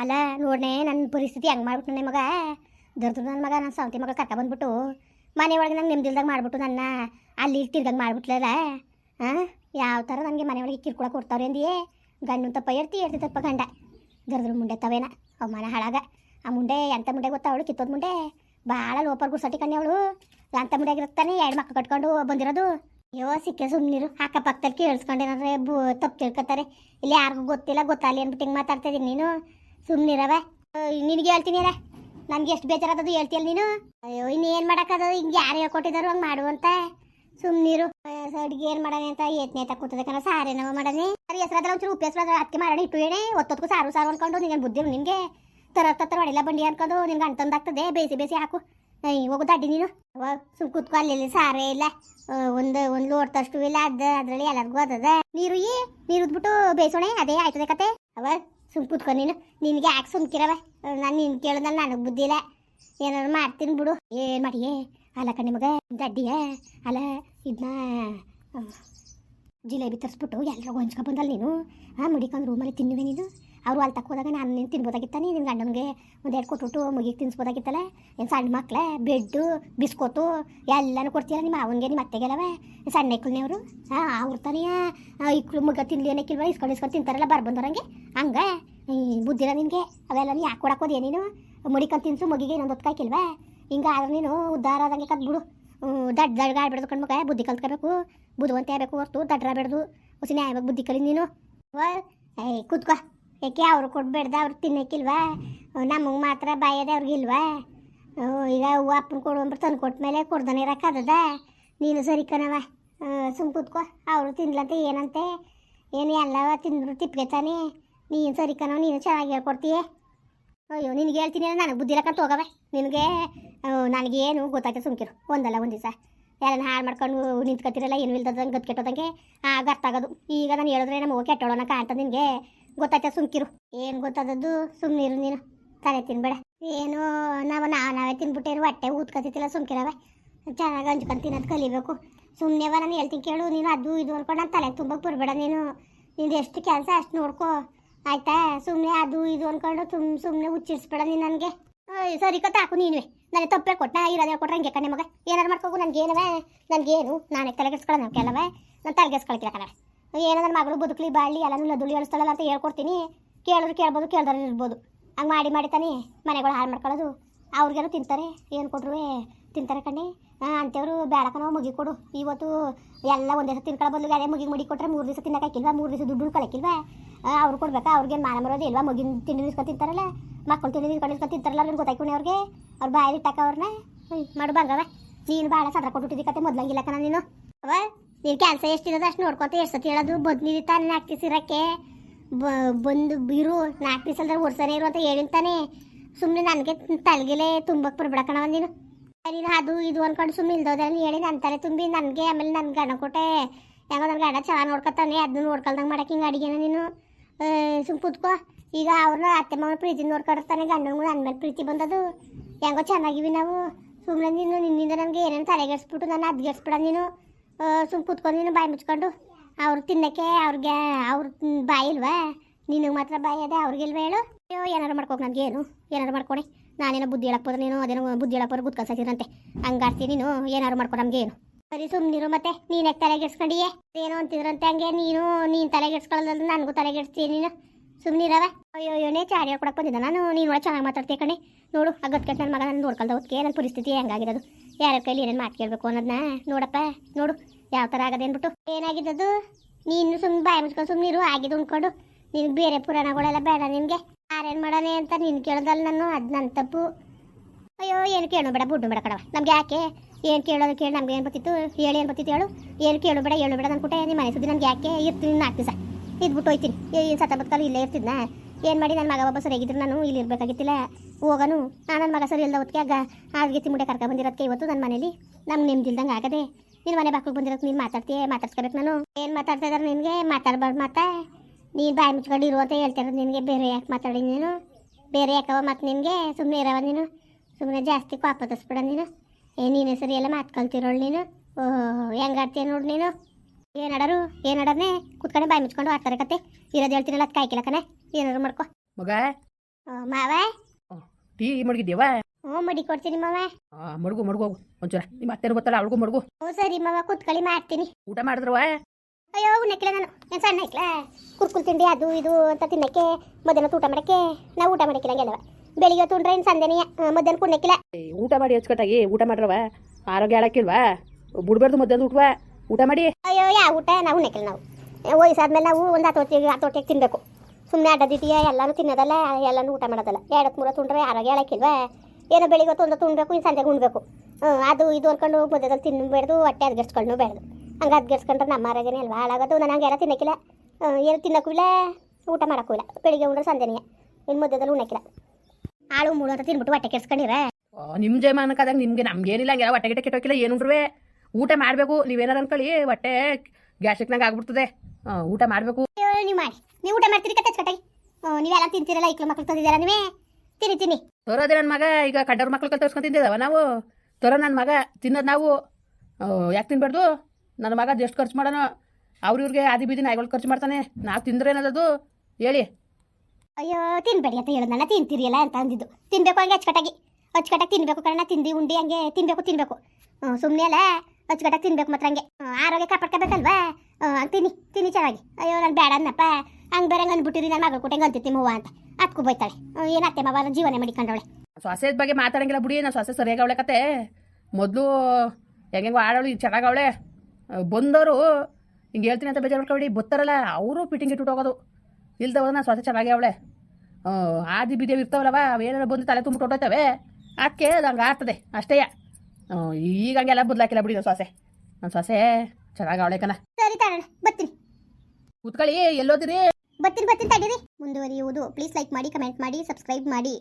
ಅಲ್ಲ, ನೋಡ್ನೆ ನನ್ನ ಪರಿಸ್ಥಿತಿ ಹೆಂಗೆ ಮಾಡ್ಬಿಟ್ಟು ನನ್ನ ಮಗ. ದೊಡ್ಡ ನನ್ನ ಮಗ ನನ್ನ ಸೌತಿ ಮಗ ಕರ್ಕ ಬಂದ್ಬಿಟ್ಟು ಮನೆ ಒಳಗೆ ನಂಗೆ ನೆಮ್ಮದಿಲ್ದಾಗ ಮಾಡ್ಬಿಟ್ಟು ನನ್ನ. ಅಲ್ಲಿ ತಿರ್ಗಂಗೆ ಮಾಡ್ಬಿಟ್ಲಲ್ಲ ಹಾಂ ಯಾವ ಥರ ನನಗೆ ಮನೆ ಒಳಗೆ ಕಿರ್ಕೊಳ ಕೊಡ್ತಾವ್ರೆ ಅಂದಿಯೇ. ಗಂಡು ತಪ್ಪ ಇರ್ತಿ ಇರ್ತಿ ತಪ್ಪ ಗಂಡ. ದರ್ದ್ರ ಮುಂಡೆ ತವೇನ, ಅವಮಾನ ಹಾಳಾಗ. ಆ ಮುಂಡೆ ಎಂಥ ಮುಂಡೆ ಗೊತ್ತಾ ಅವಳು, ಕಿತ್ತೋದ್ ಮುಂಡೆ? ಭಾಳ ಲೋಪರ್ ಗುಡ್ಸಟಿ ಕಣ್ಣೆ ಅವಳು. ಅಂಥ ಮುಂಡೆಗಿರುತ್ತಾನೆ, ಎರಡು ಮಕ್ಕಳು ಕಟ್ಕೊಂಡು ಬಂದಿರೋದು. ಯೋ ಸಿಕ್ಕೆ ಸುಮ್ಮನಿರು ಅಕ್ಕಪಕ್ಕದಲ್ಲಿ ಕೇಳಿಸ್ಕೊಂಡೇನಾದ್ರೆ ಬು, ತಪ್ಪು ತಿಳ್ಕೊತಾರೆ. ಇಲ್ಲಿ ಯಾರಿಗೂ ಗೊತ್ತಿಲ್ಲ, ಗೊತ್ತಾಗಲಿ ಅಂದ್ಬಿಟ್ಟು ಹಿಂಗೆ ಮಾತಾಡ್ತಾಯಿದ್ದೀನಿ ನೀನು. ಸುಮ್ಮನಿರವ ನಿನಗೆ ಹೇಳ್ತೀನಿ ಅಲ್ಲ ನನಗೆ ಎಷ್ಟು ಬೇಜಾರದದು ಹೇಳ್ತೀಯಲ್ಲ ನೀನು? ಅಯ್ಯೋ, ಇನ್ನೇನು ಮಾಡೋಕ್ಕದು ಹಿಂಗೆ ಯಾರು ಹೇಳ್ಕೊಟ್ಟಿದಾರು ಹಂಗೆ ಮಾಡು ಅಂತ. ಅಡುಗೆ ಏನು ಮಾಡೋಣ ಅಂತ ಏತ್ನೆ ಅಂತ ಕೂತದೆ ಕಣ. ಸಾರೆ ನಾವು ಮಾಡೋಣ. ಸರಿ ಹೆಸರಾದ್ರೆ ಒಂಚೂರು ಉಪ್ಪು ಹೆಸರಾದ್ರೆ ಅದಕ್ಕೆ ಮಾಡೋಣ. ಇಟ್ಟು ಹೇಳಿ. ಒತ್ತೊತ್ಕು ಸಾರು ಸಾರು ಅನ್ಕೊಂಡು ನಿನಗೆ ಬುದ್ಧಿ ನಿನಗೆ? ತರ ತರ ಹೊಡಿಲ್ಲ ಬಂಡಿ ಅನ್ಕೊಂಡು ನಿನ್ಗೆ ಅಂತಂದಾಗ್ತದೆ ಬೇಸಿ ಬೇಸಿ ಹಾಕು. ಹೋಗು ದಡ್ಡಿ ನೀನು. ಸುಮ್ ಕೂತ್ಕೊ ಅಲ್ಲಿ ಸಾರೇ ಇಲ್ಲ. ಒಂದು ಒಂದು ಒಂದು ಲೋಡ್ತಷ್ಟು ಇಲ್ಲ. ಅದ, ಅದರಲ್ಲಿ ಎಲ್ಲರಿಗೂ ಅದದ. ನೀರು ಈ ನೀರು ಉದ್ಬಿಟ್ಟು ಬೇಯಿಸೋಣೆ. ಅದೇ ಆಯ್ತದೆ ಕತೆ. ಅವ ಸುಮ್ ಕೂತ್ಕೊ ನೀನು. ನಿನಗೆ ಯಾಕೆ ಸುಮ್ಕಿರವ ನಾನು ನಿನ್ ಕೇಳಿದ್ರೆ ನನಗೆ ಬುದ್ಧಿ ಇಲ್ಲ. ಏನಾದ್ರು ಮಾಡ್ತೀನಿ ಬಿಡು. ಏನು ಮಾಡಿಯೇ ಅಲ್ಲ ಕಣ್ಣಿ ಮಗ ದಡ್ಡಿಯ ಅಲ್ಲ ಇದನ್ನ ಜಿಲೇಬಿ ತರಿಸ್ಬಿಟ್ಟು ಎಲ್ಲರಿಗೂ ಹಂಚ್ಕೊ ಬಂದಲ್ಲ ನೀನು. ಹಾಂ ಮುಡಿಕೊಂಡು ರೂಮಲ್ಲಿ ತಿನ್ನುವೆ ನೀನು. ಅವರು ಅಲ್ಲಿ ತಕ್ಕೋದಾಗ ನಾನು ನೀನು ತಿನ್ಬೋದಾಗಿತ್ತ ನಿನ್ನ ಗಂಡನಿಗೆ ಒಂದು ಎರಡು ಕೊಟ್ಟು ಮುಗಿಗೆ ತಿನ್ಸ್ಬೋದಾಗಿತ್ತಲ್ಲ? ಏನು ಸಣ್ಣ ಮಕ್ಕಳೇ ಬೆಡ್ಡು ಬಿಸ್ಕೊತು ಎಲ್ಲನೂ ಕೊಡ್ತೀರ ನಿಮ್ಮ ಅವನಿಗೆ ನಿಮ್ಮ ಅತ್ತೆಗೆಲ್ಲವೇ? ಸಣ್ಣ ಅವರು ಹಾಂ, ಅವ್ರ ತಾನೇ ಇಕ್ಳು ಮಗ ತಿನ್ಲಿ ಏನಕ್ಕಿಲ್ವ ಇಸ್ಕೊಂಡು ಇಸ್ಕೊಂಡು ತಿಂತಾರಲ್ಲ ಬರ್ ಬಂದವ್ರಂಗೆ? ಹಂಗೆ? ಬುದ್ಧಿರ ನಿನಗೆ? ಅವೆಲ್ಲ ಯಾಕೆ ಕೊಡೋಕೋದೇ ನೀನು? ಮುಡಿಕೊಂಡು ತಿನ್ಸು, ಮಗಿಗೆ ಇನ್ನೊಂದು ಹೊತ್ಕಾಕಿಲ್ವಾ ಹಿಂಗೆ ಆದ್ರೆ ನೀನು ಉದ್ದಾರ ಆದಂಗೆ ಕದ್ಬಿಡು. ದಡ್ಡ ದಡ್ಗ ಆಡ್ಬಿಡ್ದು ಕಣ್ಮಗ ಬುದ್ಧಿ ಕಲ್ತ್ಕೋಬೇಕು. ಬುದ್ಧಿವಂತ ಆಗಬೇಕು ಹೊರ್ತು, ದಡ್ರ ಬಿಡ್ದು ಹೊಸ ನ್ಯಾಯವಾಗಿ ಬುದ್ಧಿ ಕಲಿ ನೀನು. ಏಯ್, ಕೂತ್ಕೋ. ಯಾಕೆ ಅವ್ರು ಕೊಡ್ಬೇಡ್ದ, ಅವ್ರು ತಿನ್ನಕ್ಕಿಲ್ವಾ? ನಮಗೆ ಮಾತ್ರ ಬಾಯದ ಅವ್ರಿಗಿಲ್ವಾ ಈಗ ಹೂವು ಅಪ್ಪನ ಕೊಡು ಅಂದ್ಬಿಟ್ಟು ತಂದು ಕೊಟ್ಟ ಮೇಲೆ ಕೊಡ್ದಾನೆ ಇರೋಕ್ಕಾಗದ ನೀನು ಸರಿ ಕಣವ ಸುಮ್ ಕೂತ್ಕೋ. ಅವರು ತಿನ್ಲಂತೆ, ಏನಂತೆ? ಏನು ಎಲ್ಲವ ತಿಂದ್ರು ತಿಪ್ಪಿಗೆತಾನೆ ನೀನು ಸರಿ ಕಣವ ನೀನು ಚೆನ್ನಾಗಿ ಹೇಳ್ಕೊಡ್ತೀಯ? ಅಯ್ಯೋ, ನಿನಗೆ ಹೇಳ್ತೀನಿ ನನಗೆ ಬುದ್ಧಿ ಇರಕ್ಕಂತ ಹೋಗವೆ ನಿನಗೆ ನನಗೆ ಏನು ಗೊತ್ತಾಯ್ತು ಸುಮ್ಕಿರು ಒಂದಲ್ಲ, ಒಂದು ದಿವಸ. ಎಲ್ಲ ಹಾಳು ಮಾಡ್ಕೊಂಡು ನಿಂತ್ಕೊತಿರಲ್ಲ ಏನು ಇಲ್ದಂಗೆ ಗತ್ ಕೆಟ್ಟೋದಂಗೆ, ಆಗ ಅರ್ಥ ಆಗೋದು. ಈಗ ನಾನು ಹೇಳಿದ್ರೆ ನಮ್ಮ ಹೋಗಿ ಕಾಣ್ತದೆ ನಿನಗೆ. ಗೊತ್ತಾಯ್ತಾ ಸುಮ್ಕಿರು? ಏನು ಗೊತ್ತಾದದ್ದು? ಸುಮ್ಮನಿರು ನೀನು. ತಲೆ ತಿನ್ಬೇಡ. ಏನು ನಾವು ನಾವೇ ತಿನ್ಬಿಟ್ಟೇನು ಹೊಟ್ಟೆ ಊದ್ಕತಿಲ್ಲ ಸುಮ್ಕಿರವೆ ಚೆನ್ನಾಗಿ ಹಂಚ್ಕೊಂಡು ತಿನ್ನೋದು ಕಲಿಬೇಕು. ಸುಮ್ಮನೆವ ನಾನು ಹೇಳ್ತೀನಿ ಕೇಳು, ನೀನು ಅದು ಇದು ಅನ್ಕೊಂಡು ನಾನು ತಲೆ ತುಂಬಕ್ಕೆ ಬರಬೇಡ ನೀನು. ನಿಂದು ಎಷ್ಟು ಕೆಲಸ ಅಷ್ಟು ನೋಡ್ಕೋ. ಆಯ್ತಾ? ಸುಮ್ಮನೆ ಅದು ಇದು ಅನ್ಕೊಂಡು ತುಮ್ ಸುಮ್ಮನೆ ಹುಚ್ಚಿಡ್ಸ್ಬೇಡ ನೀನು ನನಗೆ. ಸರಿ ಕತ್ತ ಹಾಕು ನೀನು ನನಗೆ ತಪ್ಪೇ ಕೊಟ್ಟ ಇರೋದು ಹೇಳ್ಕೊಟ್ರೆ ಹಂಗೆ ಕಣ್ಣೆ ಮಗ. ಏನಾರು ನನಗೆ ನನಗೇನವೇ? ನನಗೇನು? ನಾನೇ ತಲೆಗೆಡ್ಸ್ಕೊಳ್ಳೋ ನಾವು ಕೆಲವೇ? ನಾನು ತಲೆಗೆಡ್ಸ್ಕೊಳ್ತೀರ ಕಣ ಏನೋ ನನ್ನ ಮಗಳು ಬದುಕಲಿ ಬಾಳಿ ಎಲ್ಲನೂ ಲದುಳಿ ಅಳಿಸ್ತಾಳಲ್ಲ ಅಂತ ಹೇಳ್ಕೊಡ್ತೀನಿ. ಕೇಳಿದ್ರು ಕೇಳ್ಬೋದು ಕೇಳ್ದಾರ ಇರ್ಬೋದು. ಹಂಗೆ ಮಾಡಿ ಮಾಡಿ ತಾನೇ ಮನೆಗಳು ಹಾಳು ಮಾಡ್ಕೊಳ್ಳೋದು. ಅವ್ರಿಗೇನು ತಿಂತಾರೆ. ಏನು ಕೊಟ್ರು ತಿಂತಾರೆ ಕಣ್ಣಿ. ಹಾಂ ಅಂಥವ್ರು ಬೇಡಕನೋ ಮುಗಿ ಕೊಡು. ಇವತ್ತು ಎಲ್ಲ ಒಂದೇ ಸಲ ತಿನ್ಕೊಳ್ಳೋ ಬದಲು ಅದೇ ಮುಗಿಗೆ ಮುಡಿ ಕೊಟ್ಟರೆ ಮೂರು ದಿವಸ ತಿನ್ನಕ್ಕಿಲ್ವಾ ಮೂರು ದಿವಸ ದುಡ್ಡು ಉಳ್ಕೊಳಕ್ಕಿಲ್ವಾ ಅವ್ರು ಕೊಡ್ಬೇಕಾ? ಅವ್ರಿಗೇನು ಮಾನ ಮರೋದು ಇಲ್ವಾ? ಮುಗಿನ ತಿಂಡಿ ನಿಸ್ಕೊಂಡು ತಿಂತಾರಲ್ಲ? ಮಕ್ಕಳು ತಿಂಡಿ ನಿಸ್ಕೊಂಡು ನಿಸ್ಕೊಂಡು ತಿಂತಾರಲ್ಲ? ಅವ್ರಿಗೆ ಗೊತ್ತಾಯ್ಕೊಂಡು ಅವ್ರಿಗೆ? ಅವ್ರು ಬಾಯಲ್ಲಿ ಇಟ್ಟಾಕ ಅವ್ರನ್ನ ಮಾಡು ಬಂಗವ ನೀನು ಭಾಳ ಸದ್ರ ಕೊಟ್ಟು ಕತೆ ಮೊದ್ಲಂಗಿಲ್ಲ ಕಣ ನೀನು. ಅವ ನೀನು ಕೆಲಸ ಎಷ್ಟಿರೋದು ಅಷ್ಟು ನೋಡ್ಕೊತ ಎಷ್ಟು ಸತಿ ಹೇಳೋದು? ಬದ್ನಿದಿ ತಾನೆ ನಾಲ್ಕು ದಿವಸ ಇರೋಕ್ಕೆ ಬಂದು ಇರು ನಾಲ್ಕು ದಿವಸ ಅಲ್ದ್ರೆ ವರ್ಷನೇ ಇರು ಅಂತ ಹೇಳಿಂತಾನೆ ಸುಮ್ಮನೆ ನನಗೆ ತಲೆಗೆಲೆ ತುಂಬಕ್ಕೆ ಬರ್ಬೇಡ ನೀನು. ನೀನು ಅದು ಇದು ಅಂದ್ಕೊಂಡು ಸುಮ್ಮನೆ ಇಲ್ದೋದ್ರೆ ಹೇಳಿ ನನ್ನ ತಲೆ ತುಂಬಿ ನನಗೆ, ಆಮೇಲೆ ನನ್ನ ಗಣ ಕೊಟ್ಟೆ. ಹೆಂಗೋ ನನ್ನ ಗಣ ಚೆನ್ನಾಗಿ ನೋಡ್ಕೊತಾನೆ ಅದನ್ನ ನೋಡ್ಕೊಳ್ದಂಗೆ ಮಾಡಕ್ಕೆ ಹಿಂಗೆ ಅಡಿಗೆನ ನೀನು? ಸುಮ್ಮ ಕೂತ್ಕೋ. ಈಗ ಅವ್ರನ್ನ ಅತ್ತೆ ಮಾವನ ಪ್ರೀತಿ ನೋಡ್ಕೊಡ್ತಾನೆ ಗಂಡನಿಗೂ ನನ್ನ ಮೇಲೆ ಪ್ರೀತಿ ಬಂದದು ಹೆಂಗೋ ಚೆನ್ನಾಗಿವಿ ನಾವು. ಸುಮ್ಮನೆ ನೀನು ನಿನ್ನಿಂದ ನನಗೆ ಏನೇನು ತಲೆಗೆಡ್ಸ್ಬಿಟ್ಟು ನಾನು ಅದ್ಗೆಡ್ಸ್ಬಿಡ ನೀನು. ಸುಮ್ ಕೂತ್ಕೊಂಡು ನೀನು ಬಾಯಿ ಮುಚ್ಕೊಂಡು ಅವ್ರು ತಿನ್ನಕ್ಕೆ ಅವ್ರಿಗೆ ಅವ್ರ ಬಾಯಿ ಇಲ್ವಾ? ನಿನಗೆ ಮಾತ್ರ ಬಾಯಿ ಅದೇ ಅವ್ರಿಗಿಲ್ವ ಹೇಳು? ಅಯ್ಯೋ ಏನಾರು ಮಾಡ್ಕೊ ಏನು ಏನಾರು ಮಾಡ್ಕೊಡಿ. ನಾನೇನೋ ಬುದ್ಧಿ ಹೇಳಕ್ಕೆ ಹೋದ್ರೆ ನೀನು ಅದೇನೋ ಬುದ್ಧಿ ಹೇಳಕ್ ಹೋದ್ರೆ ಗುದ್ಕಲ್ಸತ್ತಿರಂತೆ ಹಂಗಾಡ್ತೀನಿ ನೀನು ಏನಾರು ಮಾಡ್ಕೊ ಏನು. ಸರಿ ಸುಮ್ಮನಿರು ಮತ್ತೆ. ನೀನು ಯಾಕೆ ತಲೆಗೆಡ್ಸ್ಕೊಂಡಿಯೇ ಏನೋ ಅಂತಿದ್ರಂತೆ ಹಂಗೆ, ನೀನು ನೀನು ತಲೆಗೆಡ್ಸ್ಕೊಳ್ಳೋದಂದ್ರೆ ನನಗೂ ತಲೆಗೆಡ್ಸ್ತೀನಿ ನೀನು? ಸುಮ್ಮನಿರವ ಅಯ್ಯೋ ಅಯ್ಯೋನೇ ಚಾರಿಯೋ ಹೇಳ್ಕೊಡಕ್ಕೆ ಬಂದಿದ್ದ ನಾನು. ನೀನು ಒಳಗೆ ಚೆನ್ನಾಗಿ ಮಾತಾಡ್ತೀಯ ಕಣೆ. ನೋಡು ಅಗತ್ಯ ನನ್ನ ಮಗ ನಾನು ನೋಡ್ಕೊಳ್ದ ಹೊತ್ತಿಗೆ. ನನ್ನ ಪರಿಸ್ಥಿತಿ ಹೆಂಗಾಗಿರೋದು? ಯಾರ ಕೈಲಿ ಏನೇನು ಮಾತು ಕೇಳಬೇಕು ಅನ್ನೋದನ್ನ ನೋಡಪ್ಪ, ನೋಡು. ಯಾವ ಥರ ಆಗದೇನ್ಬಿಟ್ಟು ಏನಾಗಿದ್ದದು? ನೀನು ಸುಮ್ಮನೆ ಬಾಯಿ ಮುಚ್ಕೊಂಡು ಸುಮ್ಮನಿರು ಆಗಿದ್ದು ಉಂಡ್ಕೊಂಡು ನಿನ್ಗೆ ಬೇರೆ ಪುರಾಣಗಳೆಲ್ಲ ಬೇಡ ನಿನಗೆ. ಯಾರೇನು ಮಾಡೋಣ ಅಂತ ನೀನು ಕೇಳೋದಲ್ಲ ನಾನು, ಅದು ನನ್ನ ತಪ್ಪು. ಅಯ್ಯೋ, ಏನು ಕೇಳೋ ಬೇಡ, ಬುಡ್ಡು ಬೇಡ ಕಡವ ನಮ್ಗೆ ಯಾಕೆ? ಏನು ಕೇಳೋದು ಕೇಳಿ, ನಮ್ಗೆ ಏನು ಬರ್ತಿತ್ತು ಹೇಳಿ ಏನು ಬರ್ತಿತ್ತು ಹೇಳು. ಏನು ಕೇಳು ಬೇಡ, ಹೇಳು ಬೇಡ ನನ್ನ ಕುಟೆ ನಿಮ್ಮ ಮನೆ ಸುದ್ದಿ ನನಗೆ ಯಾಕೆ? ಇರ್ತೀನಿ ನಾಲ್ಕು ದಿವಸ. ಇದ್ಬಿಟ್ಟು ಹೋಯ್ತೀನಿ. ಏನು ಸತ್ತ ಬತ್ಕಾಲ ಇಲ್ಲೇ ಇರ್ತಿದ್ನ? ಏನು ಮಾಡಿ ನನ್ನ ಮಗ ಒಬ್ಬ ಸರಿಯಾಗಿದ್ರು ನಾನು ಇಲ್ಲಿ ಇರಬೇಕಾಗಿತ್ತಿಲ್ಲ. ಹೋಗನು. ನಾನು ನನ್ನ ಮಗ ಸರಿ ಇಲ್ಲದ ಹೊತ್ತಿಗೆ ಆಗ ಆಗಿ ತಿಮ್ಮುಡೆ ಕರ್ಕ ಬಂದಿರೋದಕ್ಕೆ ಇವತ್ತು ನನ್ನ ಮನೇಲಿ. ನಮ್ಗೆ ನೆಮ್ಮದಿಲ್ದಂಗೆ ಆಗದೆ. ನೀನು ಮನೆ ಬಾಕಿಗೆ ಬಂದಿರೋದು ನೀನು ಮಾತಾಡ್ತೀಯ? ಮಾತಾಡ್ಸ್ಕೊಬೇಕು ನಾನು. ಏನು ಮಾತಾಡ್ತಾ ಇದ್ದಾರೆ ನಿನಗೆ? ಮಾತಾಡ್ಬಾರ್ದು ಮಾತಾ. ನೀನು ಬಾಯಿ ಮುಚ್ಕೊಂಡು ಇರು ಅಂತ ಹೇಳ್ತಿರೋದು ನಿನಗೆ. ಬೇರೆ ಯಾಕೆ ಮಾತಾಡಿ ನೀನು? ಬೇರೆ ಯಾಕವ ಮತ್ತು ನಿನಗೆ? ಸುಮ್ಮನೆ ಇರವ ನೀನು? ಸುಮ್ಮನೆ ಜಾಸ್ತಿ ಪಾಪ ತರಿಸ್ಬಿಡ ನೀನು? ಏ, ನೀನು ಸರಿ ಎಲ್ಲ ಮಾತ್ಕೊಳ್ತಿರೋಳು ನೀನು? ಓಹೋ, ಹೆಂಗಾಡ್ತೀಯ ನೋಡು ನೀನು? ಏನಾಡರು ಏನಾಡರ್ನೆ ಕುತ್ಕೊಂಡು ಬಾಯಿ ಮುಚ್ಕೊಂಡು ಆಡ್ತಾರೆ ಕತೆ. ಇರೋದು ಹೇಳ್ತೀನಲ್ಲ ಅದು ಕಾಯ್ಕಿಲ್ಲ ಕಣೆ ಏನಾದ್ರು ಮಾಡ್ಕೊ. ಮಗ? ಮಾವ? ಟೀ ಮಡಗಿದ್ಯವ ಹ್ಞೂ ಮಡಿ ಕೊಡ್ತೀನಿ ಮಾವ. ಮಡ್ಗು ಮಡ್ಗು ಹೋಗು. ಒಂಚೂರ. ನಿಮ್ಮ ಅತ್ತೆರು ಗೊತ್ತಲ್ಲ ಅವಳಿಗೂ ಮಡ್ಗು. ಹ್ಞೂ ಸರಿ ಮಾವ ಕುತ್ಕೊಳ್ಳಿ ಮಾಡ್ತೀನಿ. ಊಟ ಮಾಡಿದ್ರವ ಅಯ್ಯೋ ನೆಕ್ಕಿಲ್ಲ ನಾನು. ಏನು ಸಣ್ಣ ಐಕ್ಲ ಕುರ್ಕುಲ್ ತಿಂಡಿ ಅದು ಇದು ಅಂತ ತಿನ್ನಕ್ಕೆ ಮಧ್ಯಾಹ್ನ ಊಟ ಮಾಡಕ್ಕೆ. ನಾ ಊಟ ಮಾಡಕ್ಕಿಲ್ಲ ಗೆಲ್ಲವ ಬೆಳಿಗ್ಗೆ ತುಂಡ್ರೆ ಏನು ಸಂದೆನೆಯ ಮಧ್ಯಾಹ್ನ ಕುಣ್ಣಕ್ಕಿಲ್ಲ ಏ, ಊಟ ಮಾಡಿ ಅಚ್ಚುಕಟ್ಟಾಗಿ ಊಟ ಮಾಡ್ರವ ಆರೋಗ್ಯ ಹಾಳಕ್ಕಿಲ್ವಾ? ಬಿಡ್ಬಾರ್ದು ಮಧ್ಯಾಹ್ನ ಊಟವಾ? ಊಟ ಮಾಡಿ. ಅಯ್ಯೋ ಯಾವ ಊಟ? ನಾವು ಉಣ್ಣಕ್ಕಿಲ್ಲ ನಾವು. ವಯಸ್ಸಾದ್ಮೇಲೆ ನಾವು ಒಂದು ಹತ್ತು ಹೊತ್ತಿಗೆ ಹತ್ತು ಹೊತ್ತಿಗೆ ತಿನ್ನಬೇಕು ಸುಮ್ಮನೆ ಅಡ್ಡದಿದೆಯಾ ಎಲ್ಲನೂ ತಿನ್ನೋದಲ್ಲ, ಎಲ್ಲನೂ ಊಟ ಮಾಡೋದಲ್ಲ. ಎರಡಕ್ಕೆ ಮೂರು ತುಂಡ್ರೆ ಆರೋಗ್ಯ ಹೇಳಕ್ಕಿಲ್ವಾ ಏನೋ ಬೆಳಿಗ್ಗೆ ಹೊತ್ತು ಒಂದು ತುಂಡಬೇಕು ಇನ್ನು ಸಂಜೆಗೆ ಉಣ್ಬೇಕು. ಅದು ಇದು ಅನ್ಕೊಂಡು ಮಧ್ಯದಲ್ಲಿ ತಿನ್ನಬೇಡ್ದು ಹೊಟ್ಟೆ ಅದ್ಗೆಡ್ಸ್ಕೊಂಡು ಬೇಡ್ದು ಹಂಗೆ ಅದ್ಗೆಡ್ಸ್ಕೊಂಡ್ರೆ ನಮ್ಮ ಆರೋಗ್ಯನೇ ಅಲ್ವಾ? ಹಾಳಾಗೋದು, ನಾನು ಹಂಗೆಲ್ಲ ತಿನ್ನಕ್ಕಿಲ್ಲ. ಏನು ತಿನ್ನಕ್ಕೂ ಇಲ್ಲ ಊಟ ಮಾಡೋಕ್ಕೂ ಇಲ್ಲ ಬೆಳಿಗ್ಗೆ ಉಂಡ್ರೆ ಸಂಜೆನೇ. ಇನ್ನು ಮಧ್ಯದಲ್ಲಿ ಉಣ್ಣಕ್ಕಿಲ್ಲ ಆಳು ಮೂಳು ಅಂತ ತಿನ್ಬಿಟ್ಟು ಹೊಟ್ಟೆ ಕೆಡ್ಸ್ಕೊಂಡಿರ? ನಿಮ್ಮ ಜಯಮಾನಕ್ಕಾದಾಗ ನಿಮಗೆ ನಮ್ಗೇನಿಲ್ಲ ಹಂಗೆಲ್ಲ ಹೊಟ್ಟೆ ಗಿಟ್ಟೆ ಕೆಟ್ಟೋಕಿಲ್ಲ ಏನುಂಡ್ರುವೆ ಊಟ ಮಾಡಬೇಕು. ನೀವೇನಾರ ಅನ್ಕೊಳ್ಳಿ ಹೊಟ್ಟೆ ಗ್ಯಾಸ್ಟ್ರಿಕ್ನಾಗ ಆಗ್ಬಿಡ್ತದೆ. ಊಟ ಮಾಡಬೇಕು. ನೀವು ಮಾಡಿ. ನೀವು ಊಟ ಮಾಡ್ತೀರಿ ಕಟ್ಟಾಗಿ ನೀವೆಲ್ಲ ತಿಂತೀರಲ್ಲ ಈಗ ಮಕ್ಳು ತಂದಿದ್ದೀರಾ ನೀವೇ? ತಿನ್ನಿ ತಿನ್ನಿ. ತರೋದೇ ನನ್ನ ಮಗ ಈಗ ಕಡ್ಡವ್ರ ಮಕ್ಳು ಕಲ್ ತೋರ್ಸ್ಕೊಂಡು ತಿಂದಿದ್ದಾವ ನಾವು. ತರೋ ನನ್ನ ಮಗ ತಿನ್ನೋದು ನಾವು. ಯಾಕೆ ತಿನ್ಬಾರ್ದು? ನನ್ನ ಮಗ ಎಷ್ಟು ಖರ್ಚು ಮಾಡೋಣ ಅವ್ರ ಇವ್ರಿಗೆ ಆದಿ ಬೀದಿ ನಾಯಿಗಳು ಖರ್ಚು ಮಾಡ್ತಾನೆ. ನಾವು ತಿಂದ್ರೆ ಏನದದು? ಹೇಳಿ. ಅಯ್ಯೋ ತಿನ್ಬೇಡಿ ಅಂತ ಹೇಳಿದ್ನಲ್ಲ ತಿಂತೀರಿ ಅಲ್ಲ ಅಂತ ಅಂದಿದ್ದು. ತಿನ್ಬೇಕು ಹಂಗೆ ಅಚ್ಚುಕಟ್ಟಾಗಿ. ಅಚ್ಚುಕಟ್ಟಾಗಿ ತಿನ್ಬೇಕು ಕಣ ತಿಂದು ಉಂಡಿ ಹಂಗೆ ತಿನ್ಬೇಕು ತಿನ್ಬೇಕು. ಸುಮ್ಮನೆ ಅಲ್ಲ. ಅಚ್ಚುಕಟ್ಟಾಗಿ ತಿನ್ಬೇಕು ಮಾತ್ರ ಹಂಗೆ. ಆರೋಗ್ಯ ಕಾಪಾಡ್ಕೋಬೇಕಲ್ವಾ? ತಿನ್ನಿ ತಿನ್ನಿ ಚೆನ್ನಾಗಿ. ಅಯ್ಯೋ, ನಾನು ಬೇಡ ಅನ್ನಪ್ಪ. ಹಂಗೆ ಬೇರೆ ಅಂದ್ಬಿಟ್ಟಿರಿ ನನ್ನ ಮಗಳು ಕೊಟ್ಟಂಗೆ ಅಂತಿತ್ತಿ ಮೂವ ಅಂತ. ಅದಕ್ಕೂ ಬೈತಾಳೆ. ಏನು ಅತ್ತೆ ಮಾವ ಜೀವನ ಮಾಡಿಕೊಂಡವಳೆ? ಸೊಸೆ ಬಗ್ಗೆ ಮಾತಾಡಂಗಿಲ್ಲ ಬಿಡಿ ನಾನು ಸೊಸೆ ಸರಿಯಾಗಿ ಅವಳೆ ಕತೆ. ಮೊದಲು ಹೆಂಗೆ ಆಡೋಳು ಈಗ ಚೆನ್ನಾಗಿ ಅವಳೆ. ಬಂದವರು ಹಿಂಗೆ ಹೇಳ್ತೀನಿ ಅಂತ ಬೇಜಾರು ಮಾಡ್ಕೊಬೇಡಿ ಬತ್ತಾರಲ್ಲ ಅವರು ಫಿಟ್ಟಿಂಗ್ ಇಟ್ಟು ಹೋಗೋದು. ಇಲ್ದವ್ರು ನಾನು ಸೊಸೆ ಚೆನ್ನಾಗಿ ಅವಳೆ. ಆದಿ ಬಿದ್ದೇವಿ ಇರ್ತಾವಲ್ಲವ, ಅವೇನಾರು ಬಂದು ತಲೆ ತುಂಬಿಟ್ಟು ಹೊಟ್ಟೋಯ್ತವೆ ಅದಕ್ಕೆ ಅದು ಹಂಗೆ ಆಗ್ತದೆ ಅಷ್ಟೇ ಈಗ ಹಂಗೆಲ್ಲ ಬದಲಾಕಿಲ್ಲ ಬಿಡಿ ನನ್ನ ಸೊಸೆ. ನನ್ನ ಸೊಸೆ ಚೆನ್ನಾಗಿ ಅವಳೆ ಕಣ ಸರಿ ತಾಣ ಬರ್ತೀನಿ. ಕೂತ್ಕೊಳ್ಳಿ ಎಲ್ಲೋದಿರಿ. ಬರ್ತೀನಿ ಬರ್ತೀನಿ ತಡೀರಿ. ಮುಂದುವರಿಯುವುದು. ಪ್ಲೀಸ್ ಲೈಕ್ ಮಾಡಿ ಕಮೆಂಟ್ ಮಾಡಿ ಸಬ್ಸ್ಕ್ರೈಬ್ ಮಾಡಿ.